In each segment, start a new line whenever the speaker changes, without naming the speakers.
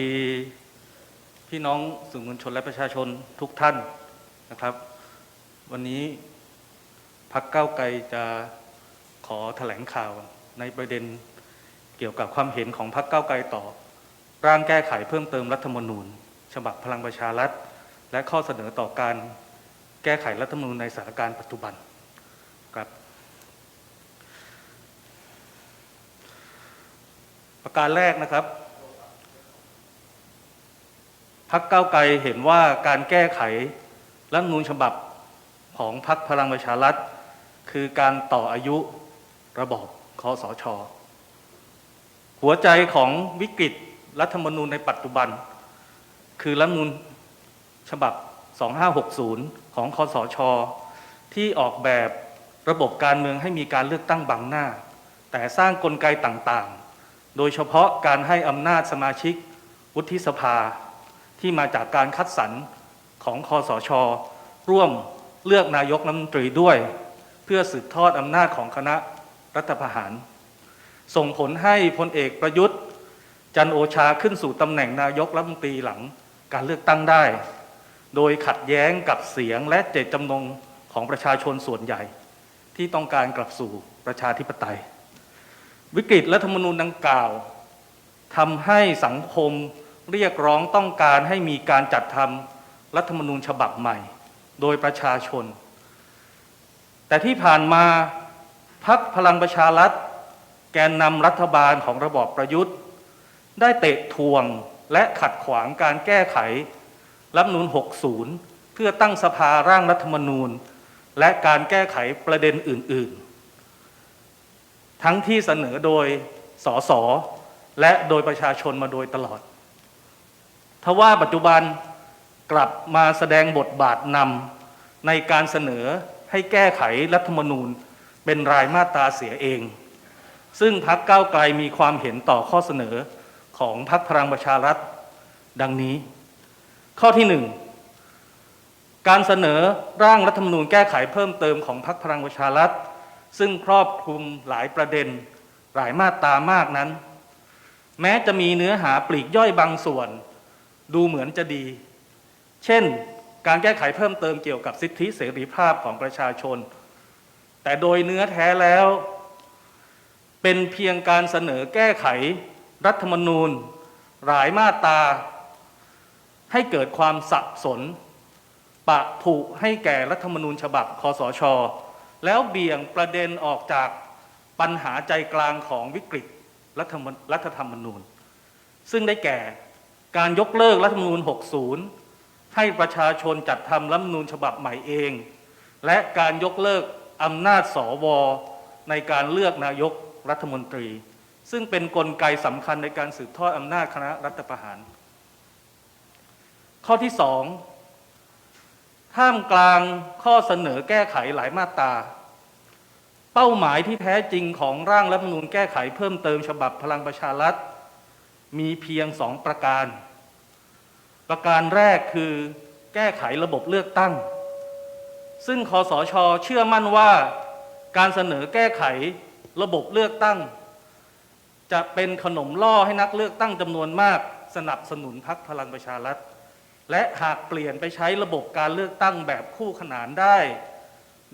ดี พี่น้องสื่อมวลชนและประชาชนทุกท่านนะครับ วันนี้พักเก้าไกลจะขอแถลงข่าวในประเด็นเกี่ยวกับความเห็นของพักเก้าไกลต่อ ร่างแก้ไขเพิ่มเติมรัฐธรรมนูญ ฉบับพลังประชารัฐ และข้อเสนอต่อการแก้ไขรัฐธรรมนูญในสถานการณ์ปัจจุบันครับประการแรกนะครับ พักเก้าไกลเห็นว่าการแก้ไขรัฐมนูญฉบับของพักพลังประชารัฐ คือการต่ออายุระบอบคอสชหัวใจของวิกฤตรัฐธรรมนูญในปัจจุบัน คือรัฐมนูญฉบับ 2560 ของคอสชที่ออกแบบระบบการเมืองให้มีการเลือกตั้งบังหน้า แต่สร้างกลไกต่างๆ โดยเฉพาะการให้อำนาจสมาชิกวุฒิสภา ที่มาจากการคัดสรรของคอสช ร่วมเลือกนายกรัฐมนตรีด้วย เพื่อสืบทอดอำนาจของคณะรัฐประหาร ส่งผลให้พลเอกประยุทธ์ จันโอชาขึ้นสู่ตำแหน่งนายกรัฐมนตรีหลังการเลือกตั้งได้ โดยขัดแย้งกับเสียงและเจตจำนงของประชาชนส่วนใหญ่ ที่ต้องการกลับสู่ประชาธิปไตย วิกฤตรัฐธรรมนูญดังกล่าวทำให้สังคม เรียกร้องต้องการให้มีการจัดทำรัฐธรรมนูญฉบับใหม่ โดยประชาชน แต่ที่ผ่านมาพักพลังประชารัฐ แกนนำรัฐบาลของระบอบประยุทธ์ ได้เตะทวงและขัดขวางการแก้ไขรัฐมนูญ60 เพื่อตั้งสภาร่างรัฐธรรมนูญ และการแก้ไขประเด็นอื่น ๆ ทั้งที่เสนอโดยสสและโดยประชาชนมาโดยตลอด ทว่าปัจจุบันกลับมาแสดงบทบาทนำในการเสนอให้แก้ไขรัฐธรรมนูญเป็นรายมาตราเสียเอง ซึ่งพักก้าวไกลมีความเห็นต่อข้อเสนอของพักพลังประชารัฐดังนี้ ข้อที่หนึ่งการเสนอร่างรัฐธรรมนูญแก้ไขเพิ่มเติมของพรรคพลังประชารัฐ ซึ่งครอบคลุมหลายประเด็นหลายมาตรามากนั้น แม้จะมีเนื้อหาปลีกย่อยบางส่วน ดูเหมือนจะดี เช่น การแก้ไขเพิ่มเติมเกี่ยวกับสิทธิเสรีภาพของประชาชน แต่โดยเนื้อแท้แล้ว เป็นเพียงการเสนอแก้ไขรัฐธรรมนูญ หลายมาตราให้เกิดความสับสน ปะผุให้แก่รัฐธรรมนูญฉบับคอสช แล้วเบี่ยงประเด็นออกจากปัญหาใจกลางของวิกฤตรัฐธรรมรัฐธรรมนูญ ซึ่งได้แก่ การยกเลิกรัฐธรรมนูญ 60 ให้ประชาชนจัดทำรัฐธรรมนูญฉบับใหม่เอง และการยกเลิกอำนาจสวในการเลือกนายกรัฐมนตรี ซึ่งเป็นนกลไกสำคัญในการสืบทอดอำนาจคณะรัฐประหาร ข้อที่สองท่ามกลางข้อเสนอแก้ไขหลายมาตราเป้าหมายที่แท้จริงของร่างรัฐมนูญแก้ไขเพิ่มเติมฉบับพลังประชารัฐ มีเพียงสองประการ ประการแรกคือแก้ไขระบบเลือกตั้ง ซึ่งคอสชเชื่อมั่นว่าการเสนอแก้ไขระบบเลือกตั้ง จะเป็นขนมล่อให้นักเลือกตั้งจำนวนมากสนับสนุนพรรคพลังประชารัฐ และหากเปลี่ยนไปใช้ระบบการเลือกตั้งแบบคู่ขนานได้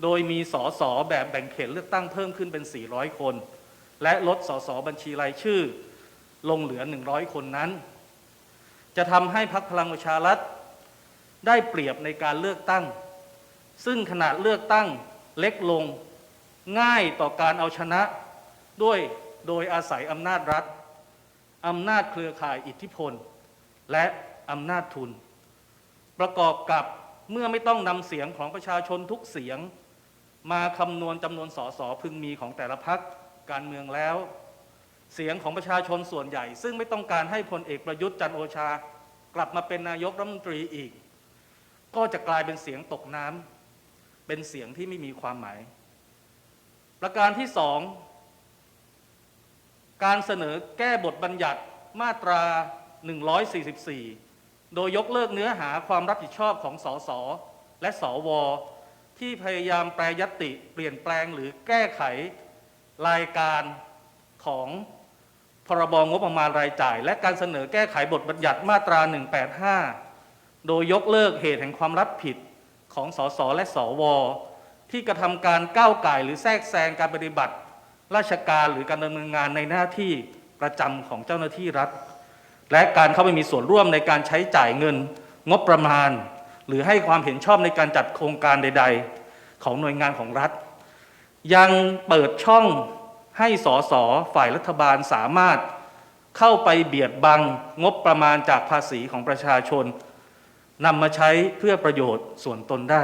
โดยมีสสแบบแบ่งเขตเลือกตั้งเพิ่มขึ้นเป็น 400 คน และลดสสบัญชีรายชื่อ ลงเหลือ 100 คนนั้น จะทำให้พรรคพลังประชารัฐ ได้เปรียบในการเลือกตั้ง ซึ่งขนาดเลือกตั้งเล็กลงง่ายต่อการเอาชนะด้วยโดยอาศัยอำนาจรัฐอำนาจเครือข่ายอิทธิพล และอำนาจทุน ประกอบกับเมื่อไม่ต้องนำเสียงของประชาชนทุกเสียง มาคำนวณจำนวนสสพึงมีของแต่ละพักการเมืองแล้ว เสียงของประชาชนส่วนใหญ่ ซึ่งไม่ต้องการให้พลเอกประยุทธ์จันโอชา กลับมาเป็นนายกรัฐมนตรีอีก ก็จะกลายเป็นเสียงตกน้ำเป็นเสียงที่ไม่มีความหมาย ประการที่สองการเสนอแก้บทบัญญัติมาตรา 144 โดยยกเลิกเนื้อหาความรับผิดชอบของสสและสวที่พยายามแปรยติเปลี่ยนแปลงหรือแก้ไขรายการของ รบงบประมาณรายจ่าย และการเสนอแก้ไขบทบัญญัติมาตรา 185 โดยยกเลิกเหตุแห่งความรับผิดของสสและสว ที่กระทำการก้าวไก่หรือแทรกแซงการปฏิบัติ ราชการหรือการดำเนินงานในหน้าที่ประจำของเจ้าหน้าที่รัฐ และการเข้าไปมีส่วนร่วมในการใช้จ่ายเงิน งบประมาณ หรือให้ความเห็นชอบในการจัดโครงการใด ๆ ของหน่วยงานของรัฐ ยังเปิดช่อง ให้สสฝ่ายรัฐบาลสามารถเข้าไปเบียดบังงบประมาณจากภาษีของประชาชนนำมาใช้เพื่อประโยชน์ส่วนตนได้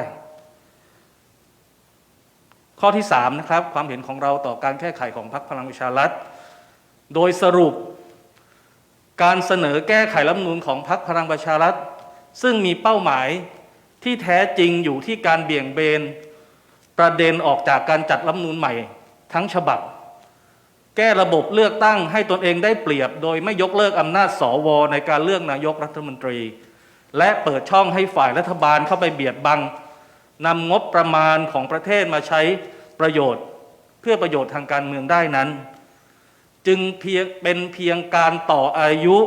ข้อที่3นะครับความเห็นของเราต่อการแก้ไขของพรรคพลังประชารัฐ โดยสรุป การเสนอแก้ไขรัฐมนูญของพรรคพลังประชารัฐ ซึ่งมีเป้าหมายที่แท้จริงอยู่ที่การเบี่ยงเบน ประเด็นออกจากการจัดรัฐมนูญใหม่ทั้งฉบับ แก้ระบบเลือกตั้งให้ตนเองได้เปรียบ โดยไม่ยกเลิกอำนาจสวในการเลือกนายกรัฐมนตรี และเปิดช่องให้ฝ่ายรัฐบาลเข้าไปเบียดบังนำงบประมาณของประเทศมาใช้ประโยชน์ เพื่อประโยชน์ทางการเมืองได้นั้น จึงเพียงเป็นเพียงการต่ออายุ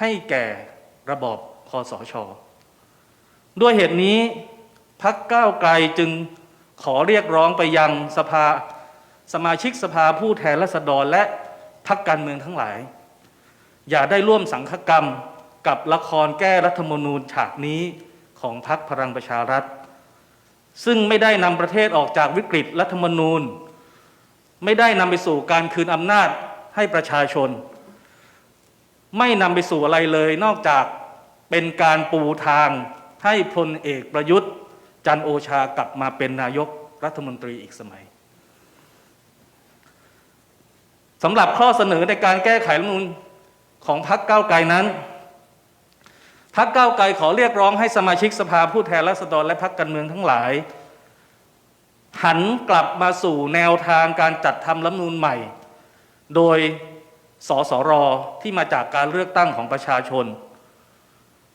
ให้แก่ระบอบคอสช ด้วยเหตุนี้พักก้าวไกลจึงขอเรียกร้องไปยังสภา สมาชิกสภาผู้แทนราษฎรและพักการเมืองทั้งหลาย อย่าได้ร่วมสังฆกรรมกับละครแก้รัฐธรรมนูญฉากนี้ของพักพลังประชารัฐ ซึ่งไม่ได้นำประเทศออกจากวิกฤตรัฐธรรมนูญ ไม่ได้นำไปสู่การคืนอำนาจให้ประชาชน ไม่นำไปสู่อะไรเลยนอกจากเป็นการปูทางให้พลเอกประยุทธ์ จันโอชากลับมาเป็นนายกรัฐมนตรีอีกสมัย สำหรับข้อเสนอในการแก้ไขรัฐมนูญของพรรคก้าวไกลนั้นพรรคก้าวไกลขอเรียกร้องให้สมาชิกสภาผู้แทนราษฎรและพรรคการเมืองทั้งหลาย หันกลับมาสู่แนวทางการจัดทำรัฐมนูญใหม่ โดยสสรที่มาจากการเลือกตั้งของประชาชน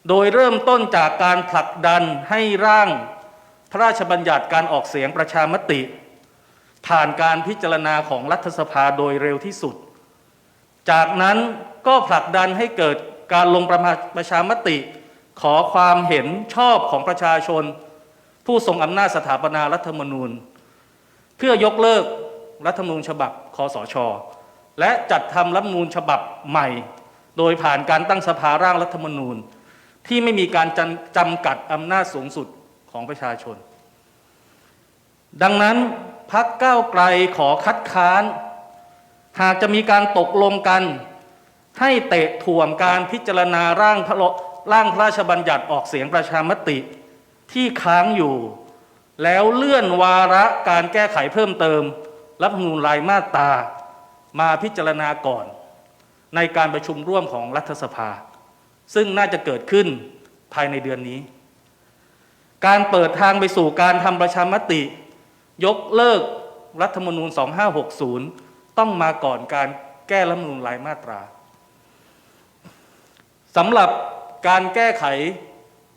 โดยเริ่มต้นจากการผลักดันให้ร่างพระราชบัญญัติการออกเสียงประชามติ ผ่านการพิจารณาของรัฐสภาโดยเร็วที่สุด จากนั้นก็ผลักดันให้เกิดการลงประประชามติ ขอความเห็นชอบของประชาชน ผู้ทรงอำนาจสถาปนารัฐธรรมนูญ เพื่อยกเลิกรัฐธรรมนูญฉบับคอสช และจัดทำรัฐธรรมนูญฉบับใหม่ โดยผ่านการตั้งสภาร่างรัฐธรรมนูญ ที่ไม่มีการจจำกัดอำนาจสูงสุดของประชาชน ดังนั้น พักก้าวไกลขอคัดค้าน หากจะมีการตกลงกัน ให้เตะถ่วงการพิจารณาร่างพระร่างพระราชบัญญัติออกเสียงประชามติที่ค้างอยู่ แล้วเลื่อนวาระการแก้ไขเพิ่มเติม รัฐธรรมนูญรายมาตรามาพิจารณาก่อน ในการประชุมร่วมของรัฐสภา ซึ่งน่าจะเกิดขึ้นภายในเดือนนี้ การเปิดทางไปสู่การทำประชามติ ยกเลิกรัฐธรรมนูญ 2560 ต้องมาก่อนการแก้รัฐธรรมนูญรายมาตราสำหรับการแก้ไข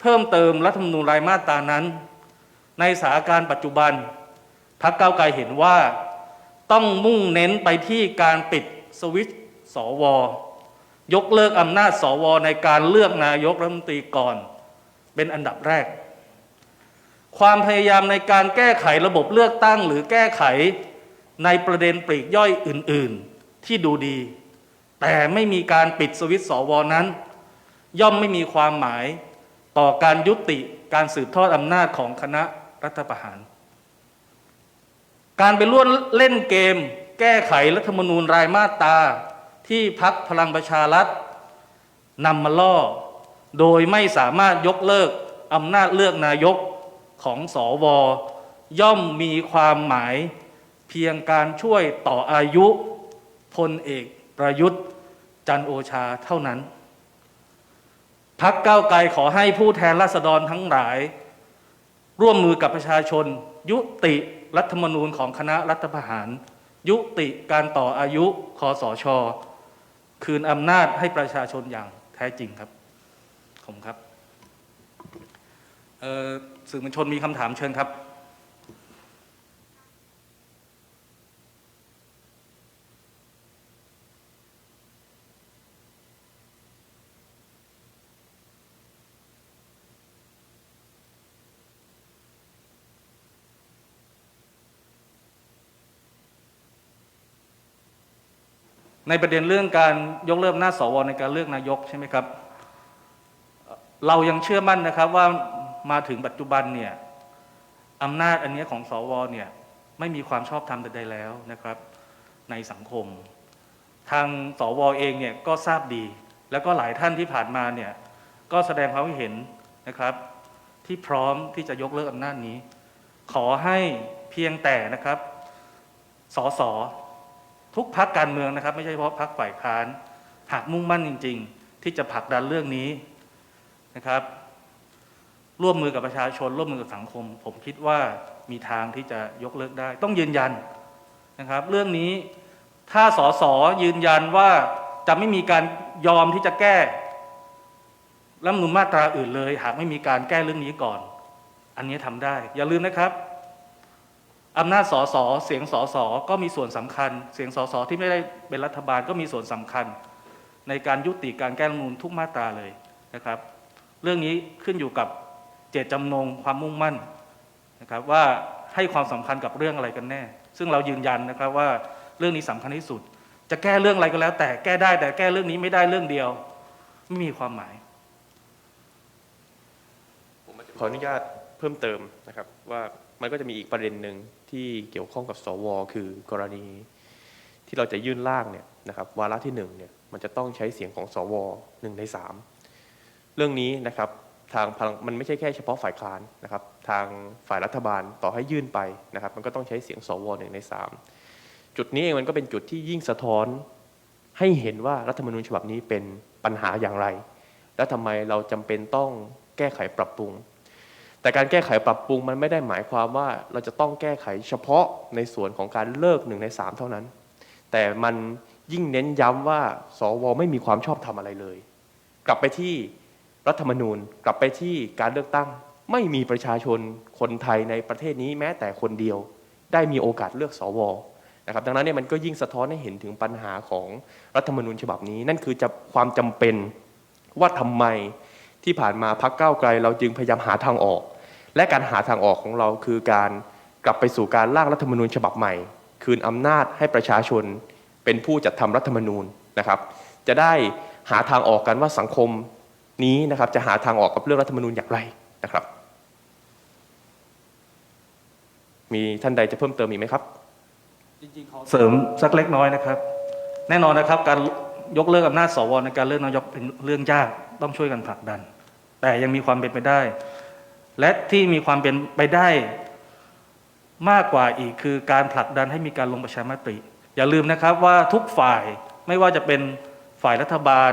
เพิ่มเติมรัฐธรรมนูญรายมาตรานั้น ในสถานการณ์ปัจจุบันพรรคก้าวไกลเห็นว่าต้องมุ่งเน้นไปที่การปิดสวิตสว ยกเลิกอำนาจสวในการเลือกนายกรัฐมนตรีก่อน เป็นอันดับแรก ความพยายามในการแก้ไขระบบเลือกตั้ง หรือแก้ไขในประเด็นปลีกย่อยอื่น ๆ ที่ดูดี แต่ไม่มีการปิดสวิตช์สวนั้น ย่อมไม่มีความหมายต่อการยุติการสืบทอดอำนาจของคณะรัฐประหาร การไปล้วนเล่นเกม แก้ไขรัฐธรรมนูญรายมาตราที่พักพลังประชารัฐนำมาล่อ โดยไม่สามารถยกเลิกอำนาจเลือกนายก ของสอวย่อมมีความหมาย เพียงการช่วยต่ออายุพลเอกประยุทธ์ จันโอชาเท่านั้น พักเก้าวไกลขอให้ผู้แทนราษฎรทั้งหลาย ร่วมมือกับประชาชน ยุติรัฐธรรมนูญของคณะรัฐประหาร ยุติการต่ออายุคอสอชอคืนอำนาจให้ประชาชนอย่างแท้จริงครับผมครับเอ่อ สื่อมวลชนมีคำถามเชิญครับ ในประเด็นเรื่องการยกเลิกหน้าสวในการเลือกนายกใช่ไหมครับ เรายังเชื่อมั่นนะครับว่า มาถึงปัจจุบันเนี่ยอำนาจอันนี้ของสวเนี่ยไม่มีความชอบธรรมใดๆแล้วนะครับ ในสังคม ทางสวเองเนี่ยก็ทราบดี แล้วก็หลายท่านที่ผ่านมาเนี่ยก็แสดงความเห็นนะครับ ที่พร้อมที่จะยกเลิกอำนาจนี้ ขอให้เพียงแต่นะครับสสทุกพักการเมืองนะครับ ไม่ใช่เฉพาะพักฝ่ายค้าน หากมุ่งมั่นจริง ๆ ที่จะผลักดันเรื่องนี้นะครับ ร่วมมือกับประชาชน ร่วมมือกับสังคม ผมคิดว่ามีทางที่จะยกเลิกได้ ต้องยืนยันนะครับ เรื่องนี้ถ้าสสยืนยันว่าจะไม่มีการยอมที่จะแก้รัฐมนูลมาตราอื่นเลย หากไม่มีการแก้เรื่องนี้ก่อน อันนี้ทำได้ อย่าลืมนะครับอำนาจสสเสียงสสก็มีส่วนสำคัญ เสียงสสที่ไม่ได้เป็นรัฐบาลก็มีส่วนสำคัญ ในการยุติการแก้รัฐมนูลทุกมาตราเลยนะครับ เรื่องนี้ขึ้นอยู่กับ จตจำนงความมุ่งมั่นนะครับว่าให้ความสำคัญกับเรื่องอะไรกันแน่ ซึ่งเรายืนยันนะครับว่าเรื่องนี้สำคัญที่สุด จะแก้เรื่องอะไรก็แล้ว แต่แก้ได้แต่แก้เรื่องนี้ไม่ได้เรื่องเดียว ไม่มีความหมาย
ขออนุญาตเพิ่มเติมนะครับว่ามันก็จะมีอีกประเด็นหนึ่งที่เกี่ยวข้องกับสว คือกรณี ที่เราจะยื่นร่างเนี่ยนะครับวาระที่หนึ่งเนี่ยมันจะต้องใช้เสียงของสวหนึ่งในสามเรื่องนี้นะครับ ทางพลังมันไม่ใช่แค่เฉพาะฝ่ายค้านนะครับทางฝ่ายรัฐบาลต่อให้ยื่นไปนะครับ มันก็ต้องใช้เสียงสวหนึ่งในสามจุดนี้เองมันก็เป็นจุดที่ยิ่งสะท้อนให้เห็นว่ารัฐธรรมนูญฉบับนี้เป็นปัญหาอย่างไร และทำไมเราจำเป็นต้องแก้ไขปรับปรุง แต่การแก้ไขปรับปรุงมันไม่ได้หมายความว่าเราจะต้องแก้ไขเฉพาะในส่วนของการเลิกหนึ่งในสามเท่านั้น แต่มันยิ่งเน้นย้ำว่าสวไม่มีความชอบธรรมอะไรเลย กลับไปที่ รัฐธรรมนูญกลับไปที่การเลือกตั้ง ไม่มีประชาชนคนไทยในประเทศนี้แม้แต่คนเดียว ได้มีโอกาสเลือกสวนะครับดังนั้นเนี่ยมันก็ยิ่งสะท้อนให้เห็นถึงปัญหาของรัฐธรรมนูญฉบับนี้ นั่นคือจะความจำเป็นว่าทำไมที่ผ่านมาพักเก้าวไกล เราจึงพยายามหาทางออก และการหาทางออกของเราคือการกลับไปสู่การร่างรัฐธรรมนูญฉบับใหม่ คืนอำนาจให้ประชาชนเป็นผู้จัดทำรัฐธรรมนูญนะครับ จะได้หาทางออกกันว่าสังคม นี้นะครับจะหาทางออกกับเรื่องรัฐธรรมนูญอย่างไรนะครับ มีท่านใดจะเพิ่มเติมอีกไหมครับ
เสริมสักเล็กน้อยนะครับ แน่นอนนะครับ การยกเลิกอำนาจสวในการเลือกนายกเป็นเรื่องยากต้องช่วยกันผลักดัน แต่ยังมีความเป็นไปได้ และที่มีความเป็นไปได้มากกว่าอีกคือการผลักดันให้มีการลงประชามติ อย่าลืมนะครับว่าทุกฝ่ายไม่ว่าจะเป็นฝ่ายรัฐบาล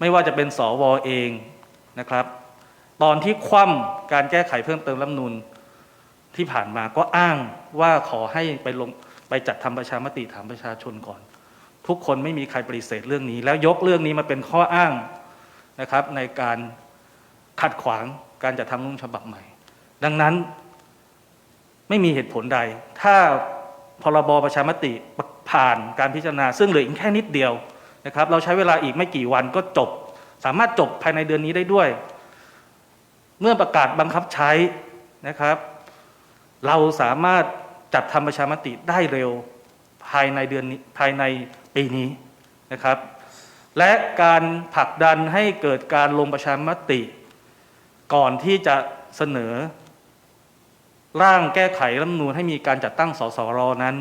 ไม่ว่าจะเป็นสวเองนะครับ ตอนที่คว่ำการแก้ไขเพิ่มเติมรัฐธรรมนูญที่ผ่านมาก็อ้างว่าขอให้ไปลงไปจัดทำประชามติถามประชาชนก่อน ทุกคนไม่มีใครปฏิเสธเรื่องนี้ แล้วยกเรื่องนี้มาเป็นข้ออ้างนะครับ ในการขัดขวางการจัดทำรัฐธรรมฉบับใหม่ ดังนั้นไม่มีเหตุผลใด ถ้าพรบประชามติผ่านการพิจารณา ซึ่งเหลืออีกแค่นิดเดียว นะครับเราใช้เวลาอีกไม่กี่วันก็จบ สามารถจบภายในเดือนนี้ได้ด้วย เมื่อประกาศบังคับใช้นะครับ เราสามารถจัดทำประชามติได้เร็วภายในเดือนนี้ภายในปีนี้นะครับ และการผลักดันให้เกิดการลงประชามติ ก่อนที่จะเสนอ ร่างแก้ไขรัฐมนูญให้มีการจัดตั้งสสรนั้น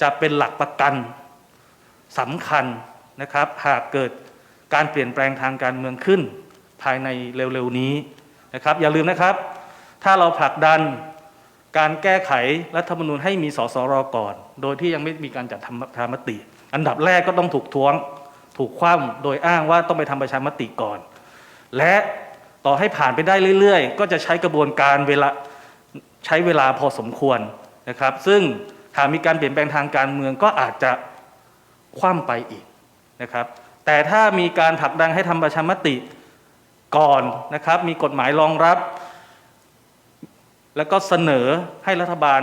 จะเป็นหลักประกันสำคัญ นะครับ หากเกิดการเปลี่ยนแปลงทางการเมืองขึ้น ภายในเร็วๆนี้นะครับ อย่าลืมนะครับ ถ้าเราผลักดันการแก้ไขรัฐธรรมนูญให้มีสสรก่อน โดยที่ยังไม่มีการจัดทำประชามติ อันดับแรกก็ต้องถูกท้วง ถูกคว่ำโดยอ้างว่าต้องไปทำประชามติก่อน และต่อให้ผ่านไปได้เรื่อยๆ ก็จะใช้กระบวนการเวลาใช้เวลาพอสมควรนะครับ ซึ่งหากมีการเปลี่ยนแปลงทางการเมืองก็อาจจะคว่ำไปอีก นะครับแต่ถ้ามีการผลักดันให้ทำประชามติก่อนนะครับ มีกฎหมายรองรับ แล้วก็เสนอให้รัฐบาล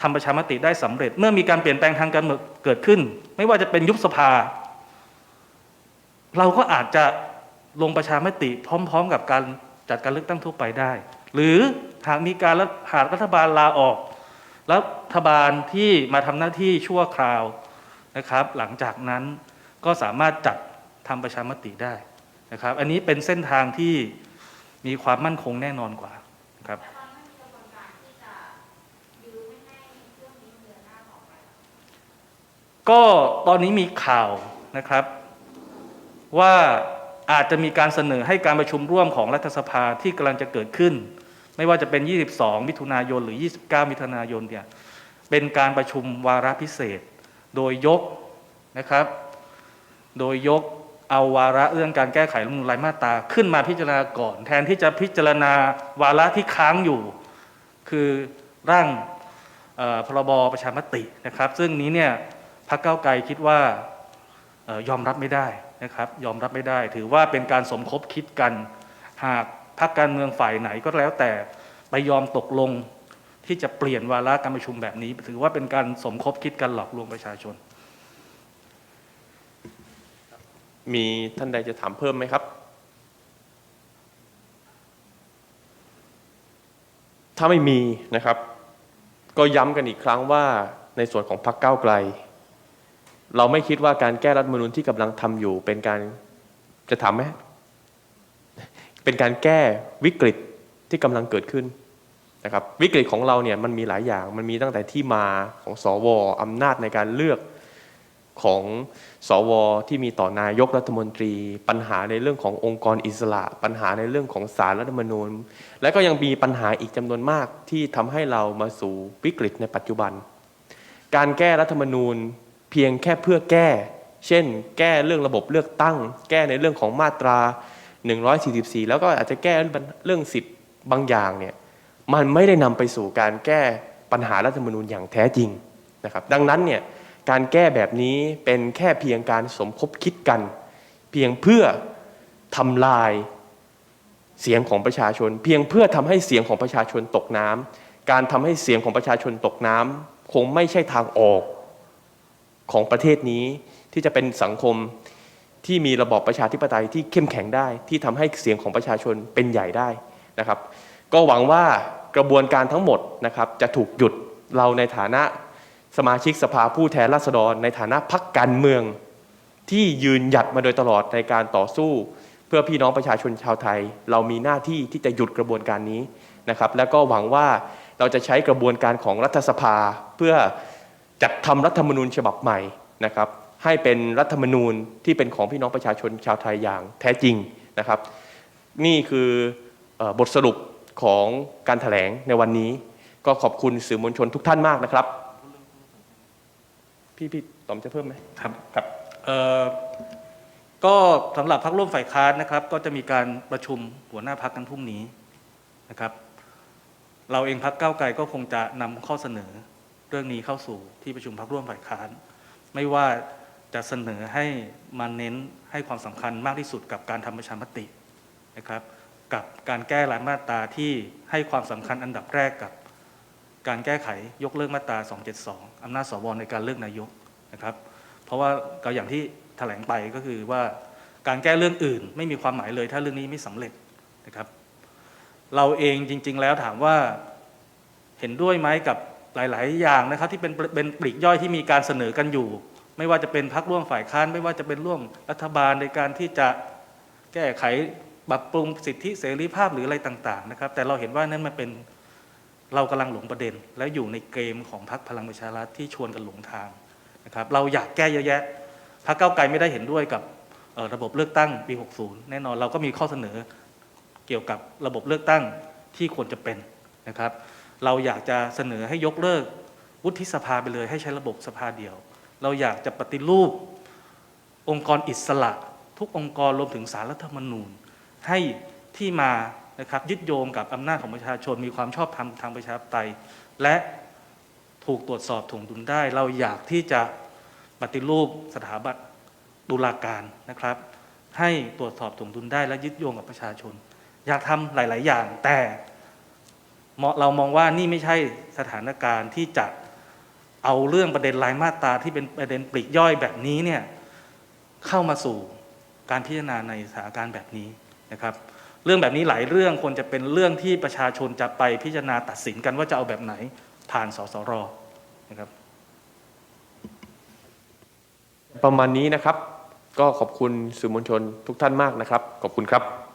ทำประชามติได้สำเร็จ เมื่อมีการเปลี่ยนแปลงทางการเมืองเกิดขึ้น ไม่ว่าจะเป็นยุบสภา เราก็อาจจะลงประชามติพร้อม ๆ กับการจัดการเลือกตั้งทั่วไปได้ หรือหากมีการหากรัฐบาลลาออกรัฐบาลที่มาทำหน้าที่ชั่วคราวนะครับ หลังจากนั้น ก็สามารถจัดทำประชามติได้นะครับ อันนี้เป็นเส้นทางที่มีความมั่นคงแน่นอนกว่านะครับก็ตอนนี้มีข่าวนะครับ ว่าอาจจะมีการเสนอให้การประชุมร่วมของรัฐสภาที่กำลังจะเกิดขึ้น ไม่ว่าจะเป็น 22 มิถุนายนหรือ 29 มิถุนายนเนี่ยเป็นการประชุมวาระพิเศษ โดยยกนะครับ โดยยกเอาวาระเรื่องการแก้ไขรัฐธรรมนูญรายมาตราขึ้นมาพิจารณาก่อน แทนที่จะพิจารณาวาระที่ค้างอยู่ คือร่างพรบประชามตินะครับ ซึ่งนี้เนี่ยพรรคก้าไกลคิดว่าออยอมรับไม่ได้นะครับยอมรับไม่ได้ ถือว่าเป็นการสมคบคิดกัน หากพรรคการเมืองฝ่ายไหนก็แล้วแต่ไปยอมตกลงที่จะเปลี่ยนวาระการประชุมแบบนี้ ถือว่าเป็นการสมคบคิดกันหลอกลวงประชาชน
มีท่านใดจะถามเพิ่มไหมครับ ถ้าไม่มีนะครับ ก็ย้ำกันอีกครั้งว่าในส่วนของพรรคก้าวไกล เราไม่คิดว่าการแก้รัฐมนูญที่กำลังทำอยู่ เป็นการจะถามไหมเป็นการแก้วิกฤตที่กำลังเกิดขึ้นนะครับวิกฤตของเราเนี่ยมันมีหลายอย่างมันมีตั้งแต่ที่มาของสวอำนาจในการเลือก ของสวที่มีต่อนายกรัฐมนตรี ปัญหาในเรื่องขององค์กรอิสระ ปัญหาในเรื่องของสารรัฐธรรมนูญ และก็ยังมีปัญหาอีกจำนวนมากที่ทำให้เรามาสู่วิกฤตในปัจจุบัน การแก้รัฐธรรมนูญเพียงแค่เพื่อแก้ เช่น แก้เรื่องระบบเลือกตั้ง แก้ในเรื่องของมาตรา 144 แล้วก็อาจจะแก้เรื่องสิทธิ์บางอย่างเนี่ยมันไม่ได้นำไปสู่การแก้ปัญหารัฐธรรมนูญอย่างแท้จริงนะครับดังนั้นเนี่ย การแก้แบบนี้เป็นแค่เพียงการสมคบคิดกัน เพียงเพื่อทำลายเสียงของประชาชน เพียงเพื่อทำให้เสียงของประชาชนตกน้ำการทำให้เสียงของประชาชนตกน้ำคงไม่ใช่ทางออกของประเทศนี้ที่จะเป็นสังคมที่มีระบอบประชาธิปไตยที่เข้มแข็งได้ ที่ทำให้เสียงของประชาชนเป็นใหญ่ได้นะครับ ก็หวังว่ากระบวนการทั้งหมดนะครับจะถูกหยุดเราในฐานะ สมาชิกสภาผู้แทนราษฎร ในฐานะพักการเมือง ที่ยืนหยัดมาโดยตลอดในการต่อสู้ เพื่อพี่น้องประชาชนชาวไทย เรามีหน้าที่ที่จะหยุดกระบวนการนี้นะครับ แล้วก็หวังว่าเราจะใช้กระบวนการของรัฐสภา เพื่อจัดทำรัฐธรรมนูญฉบับใหม่นะครับให้เป็นรัฐธรรมนูญที่เป็นของพี่น้องประชาชนชาวไทยอย่างแท้จริงนะครับ นี่คือเออบทสรุปของการถแถลงในวันนี้ ก็ขอบคุณสื่อมวลชนทุกท่านมากนะครับ พี่พี่ตอมจะเพิ่มไหม
ครับ
ครับ
เอ่อก็สำหรับพักร่วมฝ่ายค้านนะครับ ก็จะมีการประชุมหัวหน้าพักกันพรุ่งนี้นะครับ เราเองพักเก้าวไกลก็คงจะนำข้อเสนอเรื่องนี้เข้าสู่ที่ประชุมพักร่วมฝ่ายค้าน ไม่ว่าจะเสนอให้มาเน้นให้ความสำคัญมากที่สุดกับการทำประชามตินะครับ กับการแก้รายมาตราที่ให้ความสำคัญอันดับแรกกับ การแก้ไขยกเลิกมาตรา 272 อำนาจสวในการเลือกนายกนะครับ เพราะว่าก็อย่างที่แถลงไปก็คือว่าการแก้เรื่องอื่น ไม่มีความหมายเลยถ้าเรื่องนี้ไม่สำเร็จนะครับ เราเองจริง ๆ แล้วถามว่าเห็นด้วยไหมกับหลาย ๆ อย่างนะครับ ที่เป็นเป็นปลีกย่อยที่มีการเสนอกันอยู่ ไม่ว่าจะเป็นพักร่วมฝ่ายค้านไม่ว่าจะเป็นร่วมรัฐบาลในการที่จะแก้ไขปรับปรุงสิทธิเสรีภาพหรืออะไรต่าง ๆ นะครับ แต่เราเห็นว่านั่นมันเป็น เรากำลังหลงประเด็น และอยู่ในเกมของพรรคพลังประชารัฐที่ชวนกันหลงทางนะครับเราอยากแก้เยอะแยะพรรคเก้าไกลไม่ได้เห็นด้วยกับระบบเลือกตั้งปี 60 แน่นอนเราก็มีข้อเสนอเกี่ยวกับระบบเลือกตั้งที่ควรจะเป็นนะครับ เราอยากจะเสนอให้ยกเลิกวุฒิสภาไปเลย ให้ใช้ระบบสภาเดียว เราอยากจะปฏิรูปองค์กรอิสระ ทุกองค์กรรวมถึงสารรัฐธรรมนูญ ให้ที่มา นะครับยึดโยงกับอำนาจของประชาชนมีความชอบธรรมทางประชาธิปไตย และถูกตรวจสอบถ่วงดุลได้ เราอยากที่จะปฏิรูปสถาบันตุลาการนะครับ ให้ตรวจสอบถ่วงดุลได้และยึดโยงกับประชาชน อยากทำหลาย ๆ อย่าง แต่เหมาะเรามองว่านี่ไม่ใช่สถานการณ์ที่จะเอาเรื่องประเด็นรายมาตราที่เป็นประเด็นปลีกย่อยแบบนี้เนี่ยเข้ามาสู่การพิจารณาในสถานการณ์แบบนี้นะครับ เรื่องแบบนี้หลายเรื่องควรจะเป็นเรื่องที่ประชาชนจะไปพิจารณาตัดสินกันว่าจะเอาแบบไหนผ่านสสรนะครับ
ประมาณนี้นะครับ ก็ขอบคุณสื่อมวลชนทุกท่านมากนะครับ ขอบคุณครับ